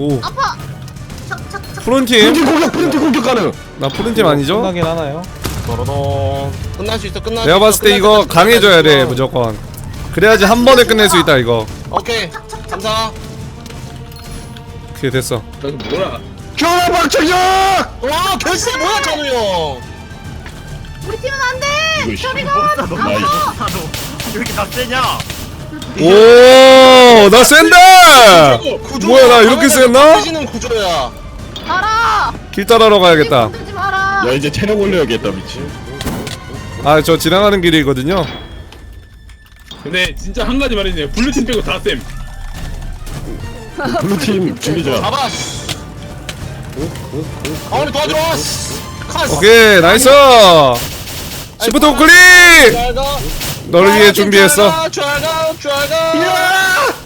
오 아파. 착착착. 푸른팀 프린트 공격 프린트 공격 가능 나 푸른팀 아니죠? 끝나긴 하나요? 도로동 끝날 수 있어 끝날 수 내가 있어, 봤을 때 끝날 이거 있어, 강해져야 돼. 무조건 그래야지 한 번에 끝낼 수 있다 이거 오케이 감사 오케이 됐어 저기 뭐야? 경화 박정혁 와 결세 뭐야 찬우 형 우리 팀은 안 돼. 이거. 저리가. 나이스 왜 이렇게 다 세냐? 오 나 센다! 뭐야, 나 이렇게 구조야. 알아. 길 따라러 가야겠다. 건들지 마라. 야 이제 체력 올려야겠다 미친. 아 저 지나가는 길이거든요. 근데 진짜 한 가지 말이네. 블루팀 빼고 다 쌤. 블루팀 죽이자. 잡아 강원이 도와주러 카스 오케이 나이스! 시프트 클릭 잘 가 너를 위해 준비했어. 잘 가 잘 가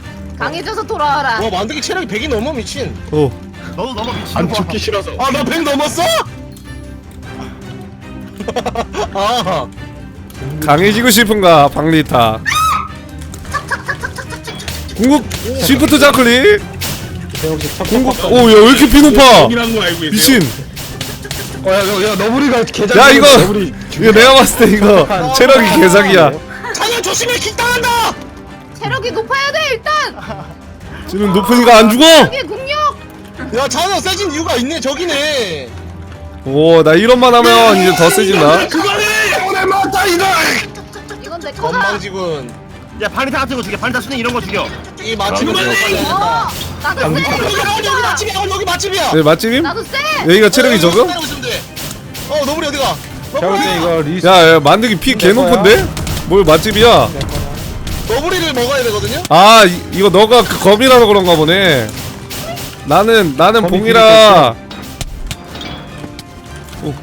강해져서 돌아와라. 와 만들기 체력이 100이 넘어 미친. 오 너도 너무 미친놈아. 안 죽기 싫어서. 아 나 100 넘었어? 아. 강해지고 싶은가 박리타. 궁극 시프트 첫 궁극 오야 왜 이렇게 피 높아? 이란 거 알고 계세요? 미친. 어야야 너구리가 개장 야 이거. 이거 내가 봤을 때 이거 체력이 개사기야. 찬영 조심해 킥 당한다 체력이 높아야 돼 일단. 지금 높으니까 안 죽어 국력. 야 찬영 세진 이유가 있네 저기네 오 나 이런만 하면 이제 더 세진다 그만해 오늘 맞다 이거 이건 내 거다. 건방지군 야 파리타 같은 거 죽여. 파리타 수능 이런 거 죽여. 이 맛집은 그만해! 어. 나도 여기 세. 여기 여기 맛집이야 여기 여기 맛집이야 네 맛집임? 나도 세. 여기가 체력이 적어? 있으면 돼. 어 너구리 어디가 이거 리스 야, 야 만들기 피 개 높은데? 뭘 맛집이야? 너구리를 먹어야 되거든요 아 이, 이거 너가 그 검이라서 그런가 보네 나는 나는 검이 봉이라 어,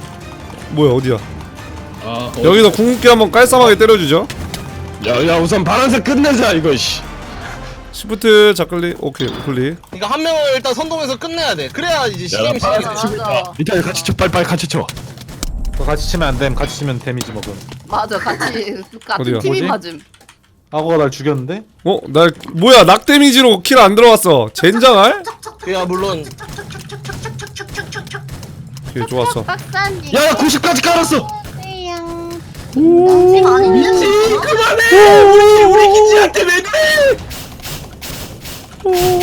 뭐야 어디야 아, 어. 여기서 궁극기 한번 깔쌈하게 때려주죠 야 야 우선 파란색 끝내자 이거 씨 시프트 자클릭 오케이 클릭 그러니까 한 명을 일단 선동해서 끝내야 돼 그래야 이제 야, 시간이 나 시작이 맞아. 이따 같이 쳐 빨리 빨리 같이 쳐 같이 치면 안 됨. 같이 치면 데미지 먹음. 맞아 같이 같은 어디야? 팀이 뭐지? 맞음. 악어가 날 죽였는데? 어? 나 뭐야 낙 데미지로 킬 안 들어왔어 젠장할? 야 물론 오케이 좋았어 박사님. 야야 90까지 깔았어 오. 아닌데? 그만해 우리 우리 기지한테 왜 그래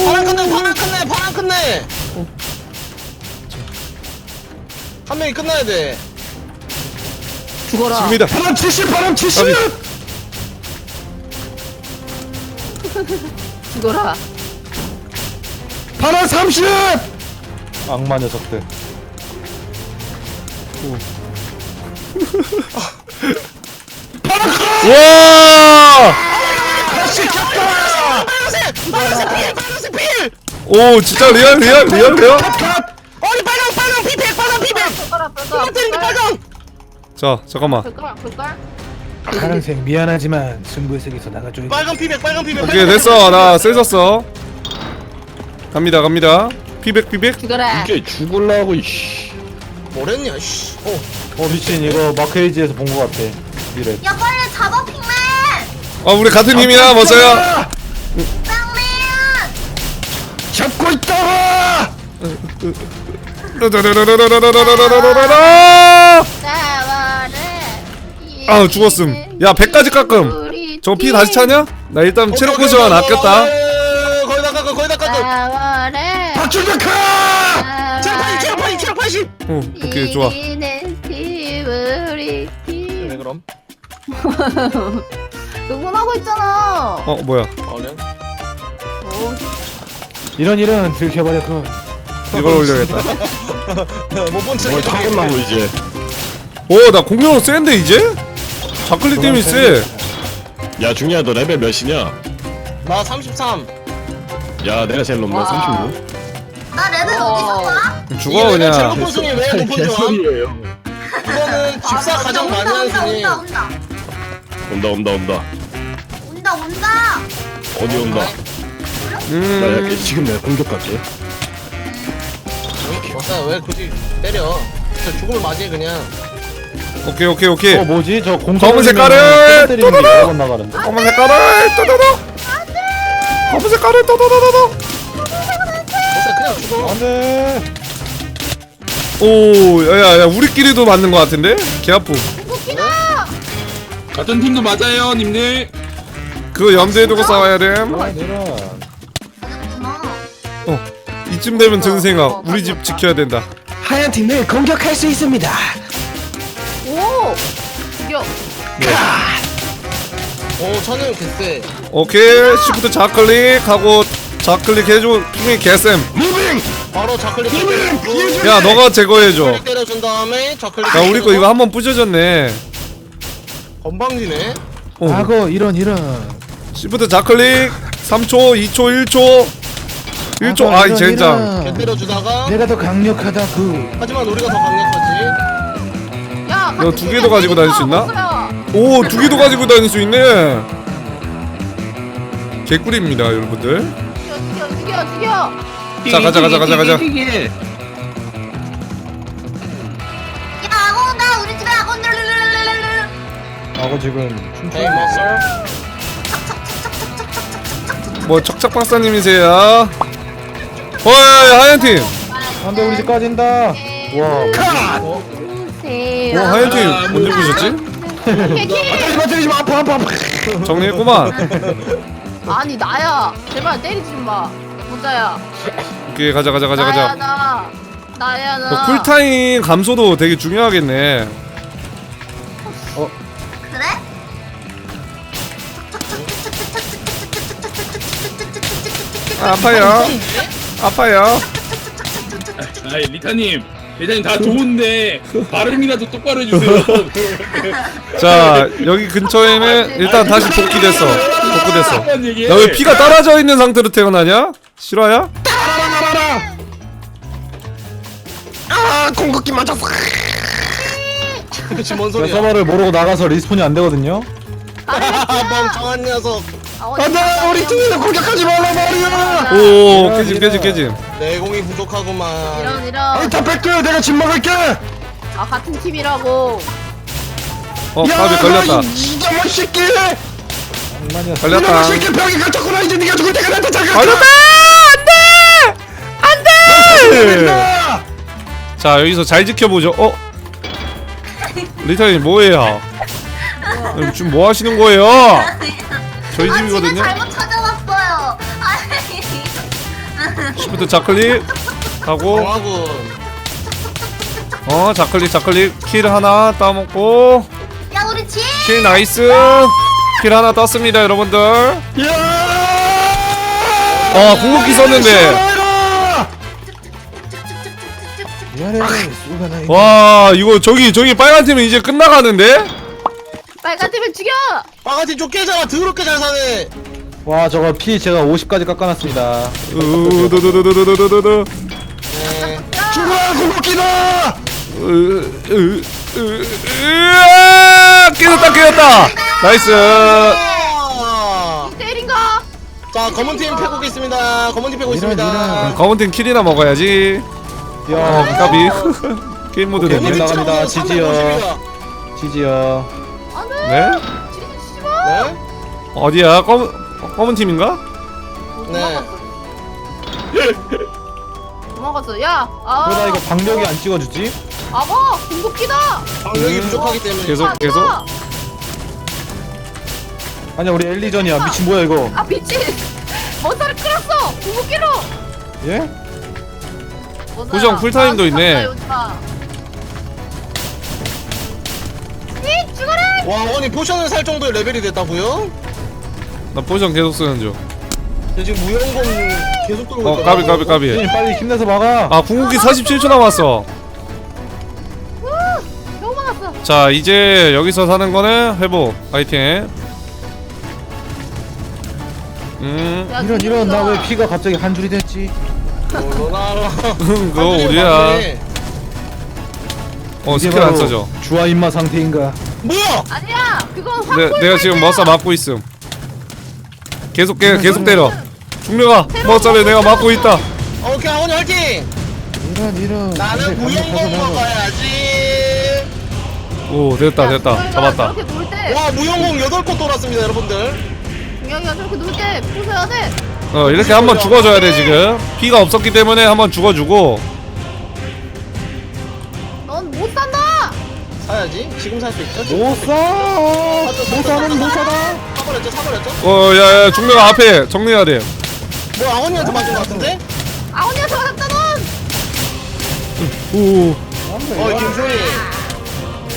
파란 끝내 파란 끝내 파란 끝내 한 명이 끝나야 돼 죽어라. 지금이다 바람 70 바람 70 죽어라. 파란 30! 악마 녀석들. 파란 컷! 와! 빨간색! 빨간색 빨간색 필! 오 진짜 리얼 리얼 리얼 리얼. 어이 빨강 빨강 피백 빨강 피백! 젓가락 젓가락 빨강! 자 잠깐만. 젓가락 젓가락 파란색 미안하지만 승부의 세계에서 나가줘야 돼. 빨간 피백 빨간 피백 오케이 됐어 나 쎄졌어 갑니다 갑니다 피백 피백 죽어라. 이게 죽을라고 이씨 뭐랬냐 씨 어. 어 미친 이거 마크에이지에서 본 거 같아. 이래. 야 빨리 잡아 핑맨. 아 우리 같은 팀이야 멋져요. 잡고 있다 아 죽었음 야 100까지 깎음. 저피 다시 차냐? 나 일단 체력 포션 아꼈다. 어, 거의 다 깎아 거의 다 깎아. 사월에 박준혁아 체력 80 체력 80 체력 80 어 오케이 좋아. 이기는 네 그럼? 응원하고 있잖아. 어 뭐야? 얼른? 어, 이런 일은 들켜버렸고. 이걸 올려야겠다. 못본 척 뭘 타겠나고 이제. 오나 공룡 센데 이제? 자클릭 때문에 쎄 야 중이야 너 레벨 몇이냐 나 33. 야 내가 제일 높네 와. 36 나 레벨 어디서 봐? 죽어 제로 그냥 포승이 왜 높은 줄 알아? 개소리예요. 이거는 집사 아, 가장 온다, 온다, 순위 온다, 온다. 온다 온다 온다. 온다, 온다. 어디 온다. 나음 약간 지금 내가 공격할게. 맞다 왜 굳이 때려 저 죽음을 맞이해 그냥 오케이 오케이 오케이 어 뭐지? 저 공. 검은 색깔을 나가는데. 검은 색깔을 또도도 검은 색깔을 또도도도도 진짜 그냥 죽어 안돼. 오 야야야 우리끼리도 맞는 거 같은데? 개 아프 같은 팀도 맞아요 님들 그거 염두에 두고 싸워야 됨아 내라. 맞았구나. 어, 이쯤 되면 든 생각 우리 집 지켜야 된다 하얀 팀을 공격할 수 있습니다. 오오 천은 개쎄. 오케이 시프트 좌클릭 하고 좌클릭 해줘. 핑이 개쌤. 바로 좌클릭 때려주고 야 너가 제거해줘. 좌클릭 때려준 다음에 좌클릭 야 우리 거 이거 한 번 부셔졌네. 건방지네. 어. 악어 이런 이런. 시프트 좌클릭 3초 2초 1초. 1초. 악어, 아이 이런, 젠장. 개 이런. 때려주다가 내가 더 강력하다구. 하지만 우리가 더 강력하지. 야너두 개도 가지고 다닐 수 있나? 오 두 개도 가지고 다닐 수 있네 개꿀입니다 여러분들 죽여 죽여 죽여 죽여 자 가자 가자 가자 가자 야, 악어 온다. 우리 집에 악어. 르르르르르르. 악어 지금 춤추. 헤이 머슬 뭐 척척 박사님이세요 어이 하얀 팀 안돼 우리 집 까진다. 와. 오세요 어, 하얀 팀 언제 부셨지? 때리지 마 때리지 마. 아파 아파 아파. 정리했구만. 아니 나야. 제발 때리지 마. 모자야. 오케이 가자 가자 가자 나야 가자. 나 나야 그나 쿨타임 감소도 되게 중요하겠네. 그래? 아, 아파요. 아파요. 아이 리타님 리타님 다 좋은데 발음이라도 똑바로 해주세요 자 여기 근처에는 일단 다시 복귀됐어 복구됐어 똑바로 얘기해 나왜 피가 떨어져 있는 상태로 태어나냐? 실화야? 아 공격기 맞았어. 그치 뭔저 소리야 서버를 모르고 나가서 리스폰이 안 되거든요. 아 멍청한 녀석 안돼 우리 팀에서 공격하지 말라 말이야. 오 야, 깨짐. 깨짐 깨짐 내공이 부족하구만 이런 이런 다 뺏겨 내가 집 먹을게. 아 같은 팀이라고 어 까비 걸렸다 이자만 새끼. 걸렸다 이자만 새끼 병이 갇혔구나 이제 네가 죽을 때가 됐다 잠깐. 걸렸다 안돼 안돼 자 여기서 잘 지켜보죠 어? 리타님 뭐해요? 어, 지금 뭐 하시는 거예요? 저희 아, 집에 집이거든요 잘못 찾아왔어요. 아니. 시프트 좌클릭 하고 어 좌클릭 좌클릭 킬 하나 따먹고 야, 우리 집. 킬 나이스 킬 하나 땄습니다 여러분들 어 궁극기 썼는데 미안해 수가 나. 와 이거 저기 저기 빨간 팀은 이제 끝나가는데? 빨간 팀을 죽여 빠가티 쫓겨잖아 더럽게 잘 사네 와 저거 피 제가 50까지 깎아놨습니다. 네. 죽어 공격기다. 깨졌다 깨졌다 나이스 아! 때린가 자 검은 팀 패고 있습니다 검은 팀 패고 있습니다 이런. 검은팀 킬이나 먹어야지 어야 까비 게임 모드 오케이, 됐네 물 나갑니다. 치고는 지지요. 350이야. 지지요. 안돼 네? 치지 마 네? 어디야 검은 검은 팀인가? 네. 도망갔어 야 아, 왜나 이거 방력이 안 찍어주지? 아버 궁극기다 방력이 부족하기 때문에 계속 하지마. 계속 아니야 우리 엘리전이야 미친 뭐야 이거? 아 미친 머사를 끌었어 궁극기로 예? 머사야, 고정 쿨타임도 나 있네. 오지 와 아니 포션을 살 정도의 레벨이 됐다고요? 나 포션 계속 쓰는 중. 저 지금 무용검 계속 들고 어 까비 까비 까비. 빨리 힘내서 막아. 아 궁극기 47초 남았어. 자 이제 여기서 사는 거는 회복 아이템 음. 야, 이런 이런 나 왜 피가 갑자기 한 줄이 됐지? 롤로나라. 그거 우리야? 어 스킬 안 써져. 주아 임마 상태인가? 뭐야? 아니야 그건 확 내, 내가 지금 머싸 맞고 있음. 계속 깨 계속 때려. 중력아 머싸를 내가 맞고 있다. 오케이 아원이 화이팅. 이런 이런. 나는 무용공 먹어야지. 오 됐다 됐다. 잡았다. 놀때. 와 무용공 8곳 돌았습니다 여러분들. 중경이가 저렇게 놀때 부숴야 돼. 어 이렇게 한번 죽어줘야 돼 지금. 피가 없었기 때문에 한번 죽어주고 사야지. 지금 살 수 있죠? 못 사. 못 사는 못 사다. 사버렸죠 사버렸죠? 어 야야 중력아 앞에 정리해야 돼 뭐 아원이한테 맞은 것 같은데? 아오니한테 맞았다 넌 오 어 김소희.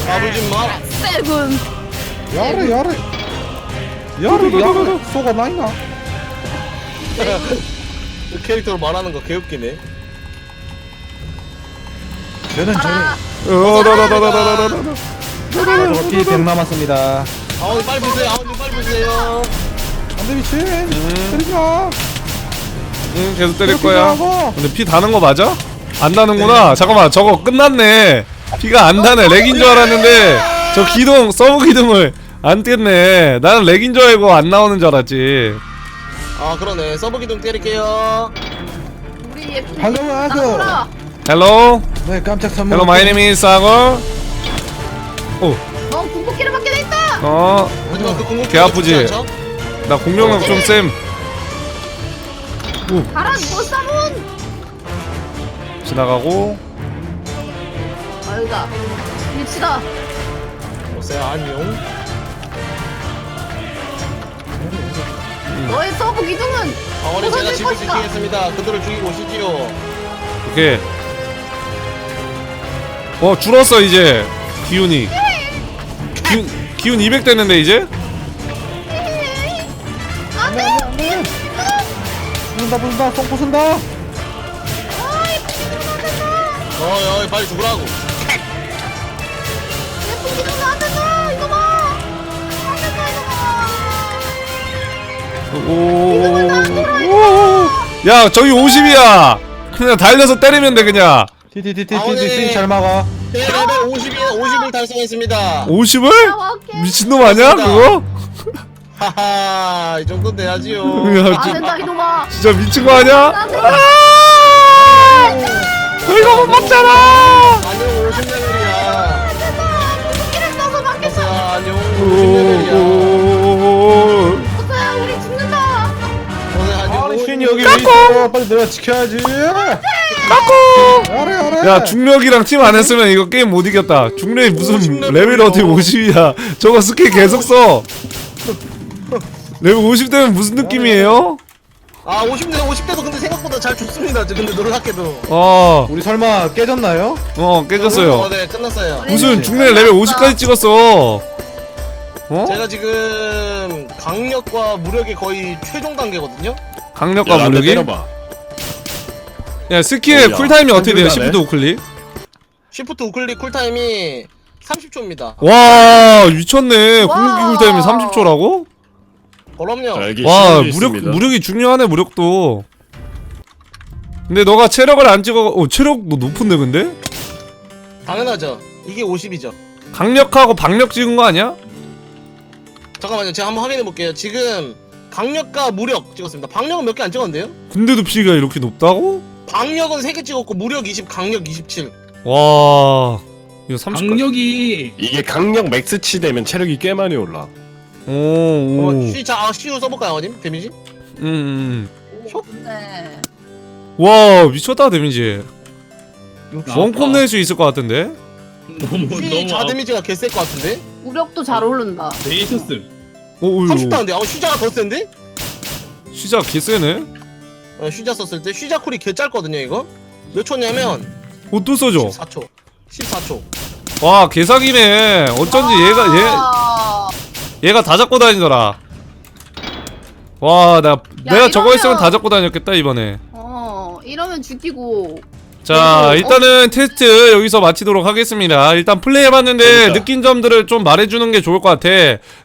아버지 마. 세븐 야래 야래. 야래 야래. 소가 나이나. 그 캐릭터로 말하는 거 개웃기네. 저는 저는. 어, 어다다다다다다다 저 피100 남았습니다. 아원이 빨리 보세요. 아원이 빨리 보세요. 안돼 미친. 때리지 마. 응 계속 때릴 거야 하고. 근데 피 다는 거 맞아? 안 다는구나 잠깐만 저거 끝났네 피가 안 다네 렉인 줄 알았는데 저 기둥 서브 기둥을 안 뗐네 나는 렉인 줄 알고 안 나오는 줄 알았지 아 그러네. 서브 기둥 때릴게요. 우리의 피 방금 나가라 헬로 네 깜짝 선물. 헬로 마이 네임 이즈 사거 넌 궁극기를 받게 돼 있다! 어나 하지만 그 궁극기 개 아프지? 공룡력 좀쌤. 가라 못사문! 지나가고. 아유다 미치다. 보세요. 안녕. 너의 서브 기둥은 아원이 제가 부서질 집을 것이다. 지키겠습니다. 그들을 죽이고 오시지요. 오케이 어 줄었어 이제. 기운이. 기운 기운 200 됐는데 이제? 부순다 부순다 똥 부순다. 어이 어이 빨리 죽으라고. 예쁜 기둥은 안 된다 이거 봐안 된다 이거? 봐 오야 저기 50이야. 그냥 달려서 때리면 돼 그냥 티티티티티 잘 막아. 제 레벨 50이 50을 달성했습니다. 50을? 오케이 미친놈 아니야 그거? 하하 이 정도 돼야지요. 야, 안 진- 된다 이놈아 진짜 미친 거 아니야? 안 된다 이거 못 먹잖아 안녕 50레벨이야. 궁극기를 써서 막겠어 보세요 안녕 50레벨이야. 오 보세요 우리 죽는다 보세요 안녕. 아니 50신 여기 왜 있어? 빨리 내가 지켜야지. 까꿍. 야 중력이랑 팀 안 했으면 이거 게임 못 이겼다 중력이 무슨 레벨이 어떻게 50이야 저거 스킬 계속 써 레벨 50 되면 무슨 느낌이에요? 아 50대 50대도 근데 생각보다 잘 죽습니다. 저 근데 놀랍게도. 어, 우리 설마 깨졌나요? 어 깨졌어요 어, 네 끝났어요. 무슨 중력 레벨 50까지 찍었어 어? 제가 지금 강력과 무력이 거의 최종 단계거든요. 강력과 무력이? 야 스킬 쿨타임이 어떻게 돼요? 시프트 우클릭? 시프트 우클릭 쿨타임이 30초입니다. 와 미쳤네 와. 궁극기 쿨타임이 30초라고? 그럼요. 와 무력 무력이 중요하네 무력도 근데 너가 체력을 안 찍어 어 체력도 높은데 근데? 당연하죠. 이게 50이죠. 강력하고 박력 찍은 거 아니야? 잠깐만요. 제가 한번 확인해 볼게요. 지금 강력과 무력 찍었습니다. 박력은 몇 개 안 찍었는데요? 근데도 피가 이렇게 높다고? 박력은 3개 찍었고 무력 20, 강력 27. 와 이거 30 강력이 이게 강력 맥스치 되면 체력이 꽤 많이 올라. 어, 오오 C, 자, 아, C로 써볼까요, 어님? 데미지? 음, 네와 미쳤다 데미지. 원콤 낼 수 있을 것 같은데? 너무 너무 자아 데미지가 개셀 것 같은데? 무력도 잘 오른다 네이셔스 오 30 다는데? 아, 슈자가 더 센데? 시작 개쎄네 어, 슈자 썼을 때 슈자 쿨이 개 짧거든요, 이거? 몇 초냐면 옷도 써줘 14초. 14초. 와 개사기네 어쩐지 얘가 아, 얘 얘가 다 잡고 다니더라 와 나 내가 저거 이러면- 했으면 다 잡고 다녔겠다 이번에 어 이러면 죽이고 자 어? 일단은 테스트 여기서 마치도록 하겠습니다 일단 플레이해봤는데 재밌다. 느낀 점들을 좀 말해주는 게 좋을 것 같아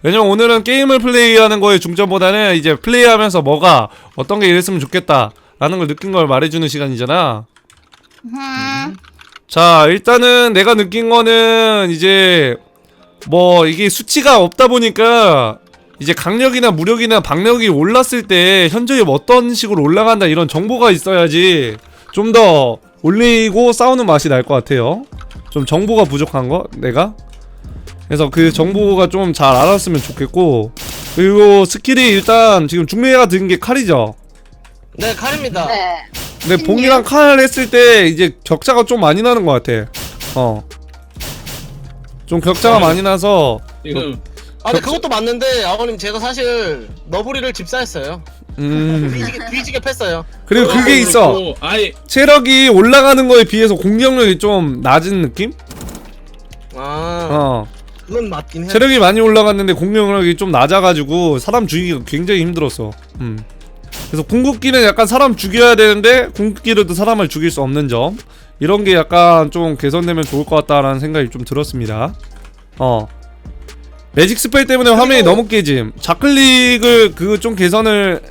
왜냐면 오늘은 게임을 플레이하는 거에 중점보다는 이제 플레이하면서 뭐가 어떤 게 이랬으면 좋겠다 라는 걸 느낀 걸 말해주는 시간이잖아 음. 자 일단은 내가 느낀 거는 이제 뭐 이게 수치가 없다 보니까 이제 강력이나 무력이나 박력이 올랐을 때 현저히 어떤 식으로 올라간다 이런 정보가 있어야지 좀더 올리고 싸우는 맛이 날 것 같아요 좀 정보가 부족한 거 내가 그래서 그 정보가 좀 잘 알았으면 좋겠고 그리고 스킬이 일단 지금 중매가 든 게 칼이죠 네 칼입니다. 네. 근데 봉이랑 칼 했을 때 이제 격차가 좀 많이 나는 것 같아. 어. 좀 격차가 많이 나서 지금 아 근데 그것도 맞는데 아버님 제가 사실 너브리를 집사했어요. 음 뒤지게 뒤지게 팼어요. 그리고 그게 있어. 또 아예 체력이 올라가는 거에 비해서 공격력이 좀 낮은 느낌? 아 어. 그건 맞긴 해. 체력이 많이 올라갔는데 공격력이 좀 낮아가지고 사람 죽이기가 굉장히 힘들었어. 음. 그래서 궁극기는 약간 사람 죽여야 되는데 궁극기로도 사람을 죽일 수 없는 점 이런 게 약간 좀 개선되면 좋을 것 같다라는 생각이 좀 들었습니다. 어. 매직 스펠 때문에 화면이 너무 깨짐. 자클릭을 그 좀 개선을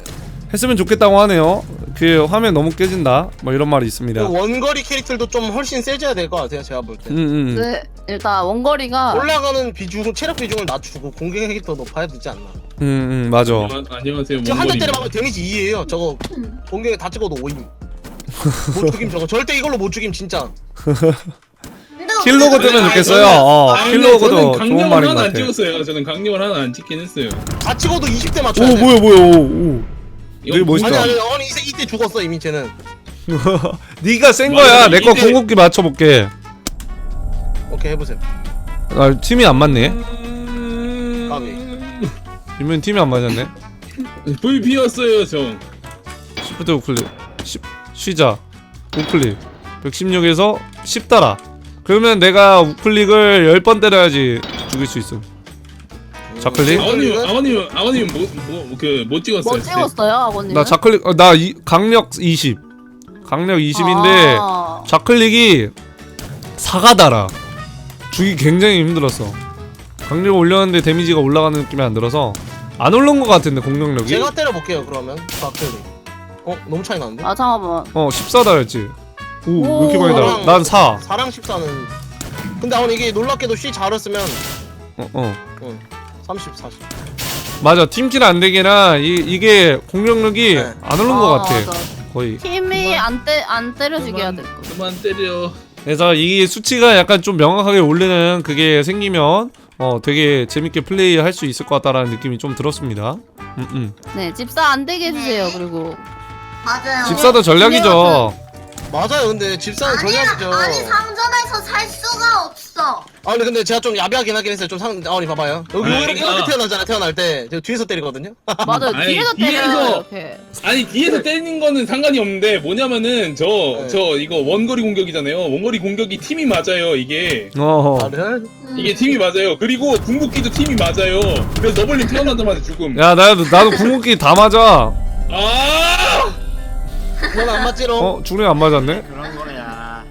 했으면 좋겠다고 하네요. 그 화면 너무 깨진다. 뭐 이런 말이 있습니다. 그 원거리 캐릭터도 좀 훨씬 세져야 될 것 같아요. 제가 볼 때. 음, 음. 네. 일단 원거리가 올라가는 비중, 체력 비중을 낮추고 공격 캐릭터 높아야 되지 않나. 음, 음, 맞아. 안녕- 안녕하세요 지금 한 대 몽골입니다. 때려박으면 데미지 2예요. 저거 공격에 다 찍어도 5임. 못 죽임 저거. 절대 이걸로 못 죽임 진짜. 킬로그 뜨면 좋겠어요. 어, 아, 근데 킬로그도 저는 좋은 말인 것 하나 안 같아. 찍었어요. 저는 강력을 하나 안 찍긴 했어요. 다 찍어도 20대 맞춰야 오, 돼. 뭐야, 뭐야, 오, 오. 이거 되게 멋있다. 아니 아니 아니 이제 이때 죽었어 이미 쟤는. 네가 센 맞아, 거야. 내거 이게- 궁극기 맞춰볼게. 오케이 해보세요. 아, 팀이 안 맞네. 까비. 이면 팀이 안 맞았네. VP였어요 저. 시프트 우클릭. 10, 쉬자. 우클릭. 116에서 10 따라. 그러면 내가 우클릭을 10번 때려야지 죽일 수 있어. 좌클릭? 아버님 아버님 아버님 뭐뭐그못 찍었어요. 뭐 찍었어요, 아버님? 나 좌클릭, 어, 나 이, 강력 20. 강력 20인데, 아, 좌클릭이 4가 달아. 주기 굉장히 힘들었어. 강력 올렸는데 데미지가 올라가는 느낌이 안 들어서 안 오른 것 같은데 공격력이? 제가 때려볼게요 그러면. 박클리. 어 너무 차이 나는데? 아 잠깐만. 어 14달였지. 오, 왜 이렇게 오. 많이 달아? 난 4. 4랑 14는. 근데 아버님 이게 놀랍게도 C 잘했으면 어, 어. 응. 30, 40. 맞아. 팀킬 안 되게나 이, 이게 공격력이 네. 안 오른 것 같아. 맞아. 거의. 팀이 안, 때, 안 때려지게 해야 될 거. 그만 때려. 그래서 이 수치가 약간 좀 명확하게 오르는 그게 생기면 어 되게 재밌게 플레이 할 수 있을 것 같다라는 느낌이 좀 들었습니다. 음, 음. 네, 집사 안 되게 해주세요, 그리고. 맞아요. 집사도 전략이죠. 맞아요 근데 집사는 아니, 전략이죠. 아니 상점에서 살 수가 없어. 아 근데 근데 제가 좀 야비하긴 하긴 했어요. 좀 상, 아버님 봐봐요. 여기 아니, 이렇게, 아. 이렇게 태어나잖아. 태어날 때 제가 뒤에서 때리거든요. 맞아, 아니, 뒤에서 이렇게. 아니 뒤에서 때리는 거는 상관이 없는데 뭐냐면은 저 저 네. 이거 원거리 공격이잖아요. 원거리 공격이 팀이 맞아요. 이게 어. 나를 이게 팀이 맞아요. 그리고 궁극기도 팀이 맞아요. 그래서 너블린 태어나자마자 죽음. 야 나도 나도 궁극기 다 맞아. 아! 넌안 맞지롱. 어 중력 안 맞았네. 그런 거야.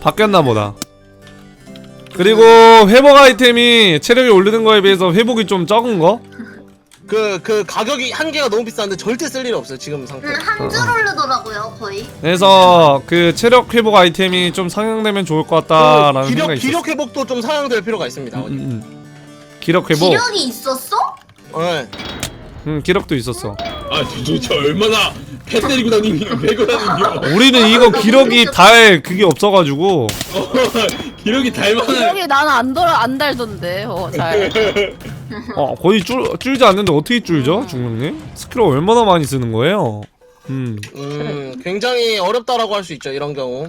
바뀌었나 보다. 그리고 회복 아이템이 체력이 오르는 거에 비해서 회복이 좀 적은 거? 그, 그 가격이 한 개가 너무 비싼데 절대 쓸일 없어요. 지금 상태. 음, 한줄 오르더라고요 거의. 그래서 그 체력 회복 아이템이 좀 상향되면 좋을 것 같다라는 그 기력, 생각이 있었어. 기력 회복도 좀 상향될 필요가 있습니다. 음. 음, 음. 기력 회복. 기력이 있었어? 네. 음 기력도 있었어. 아 도대체 얼마나 패 때리고 다니니 배고 다니니 우리는 이거 기력이 달 그게 없어가지고 기력이 닮아나 기억이 나는 안 돌아, 안 달던데, 어, 잘. 어 거의 줄 줄지 않는데 어떻게 줄죠 중령님? 스킬을 얼마나 많이 쓰는 거예요? 음 음, 굉장히 어렵다라고 할 수 있죠. 이런 경우.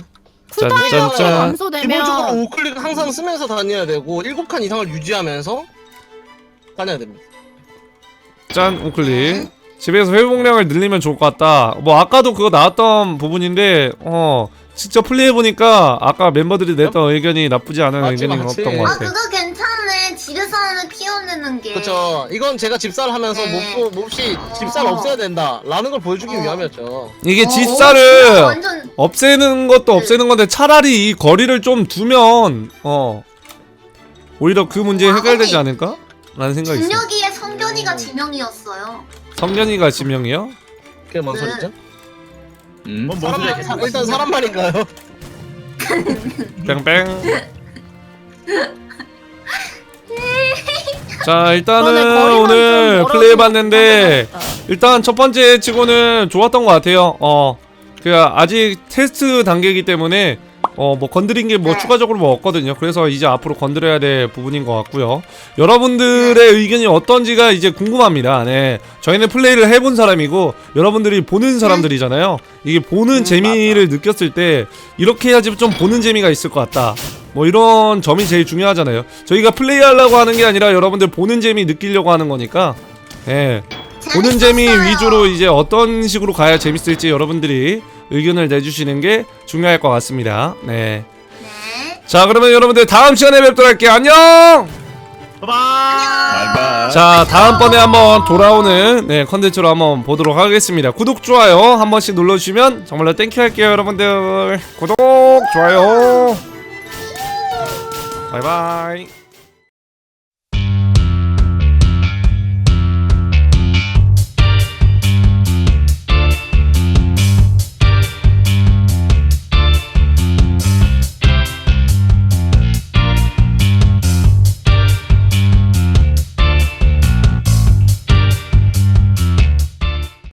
짠짠짠. 감소되면 기본적으로 우클릭 항상 쓰면서 다녀야 되고 7칸 이상을 유지하면서 다녀야 됩니다. 짠 우클릭 집에서 회복량을 늘리면 좋을 것 같다 뭐 아까도 그거 나왔던 부분인데 어 직접 플레이해보니까 아까 멤버들이 냈던 의견이 나쁘지 않은 맞지, 의견이었던 맞지. 것 아 같아 그거 괜찮네. 집에서는 피 없는 게. 그렇죠. 이건 제가 집사를 하면서 네. 몹, 몹시 집사를 어. 없애야 된다 라는 걸 보여주기 어. 위함이었죠. 이게 어, 집사를 진짜 완전 없애는 것도 네. 없애는 건데 차라리 이 거리를 좀 두면 어 오히려 그 문제 해결되지 아, 않을까? 라는 생각이 있어 준혁이의 성견이가 지명이었어요. 성년이가 지명이요? 그게 뭔 네. 소리죠? 음. 뭔 사람 소리야? 사, 일단 사람만인가요? 뺑뺑. 자 일단은 오늘 좀 플레이 봤는데. 일단 첫 번째 치고는 좋았던 것 같아요. 어, 그 아직 테스트 단계이기 때문에 어 뭐 건드린 게뭐 네. 추가적으로 뭐 없거든요. 그래서 이제 앞으로 건드려야 될 부분인 것 같고요. 여러분들의 의견이 어떤지가 이제 궁금합니다. 네, 저희는 플레이를 해본 사람이고 여러분들이 보는 사람들이잖아요. 이게 보는 재미를 느꼈을 때 이렇게 해야지 좀 보는 재미가 있을 것 같다. 뭐 이런 점이 제일 중요하잖아요. 저희가 플레이하려고 하는 게 아니라 여러분들 보는 재미 느끼려고 하는 거니까. 예. 보는 재미. 위주로 이제 어떤 식으로 가야 재밌을지 여러분들이 의견을 내주시는 게 중요할 것 같습니다. 네. 네. 자, 그러면 여러분들 다음 시간에 뵙도록 할게요. 안녕! 바이바이. 바이바이. 자, 다음번에 한번 돌아오는 네, 컨텐츠로 한번 보도록 하겠습니다. 구독, 좋아요 한 번씩 눌러주시면 정말로 땡큐 할게요, 여러분들. 구독, 좋아요. 바이바이.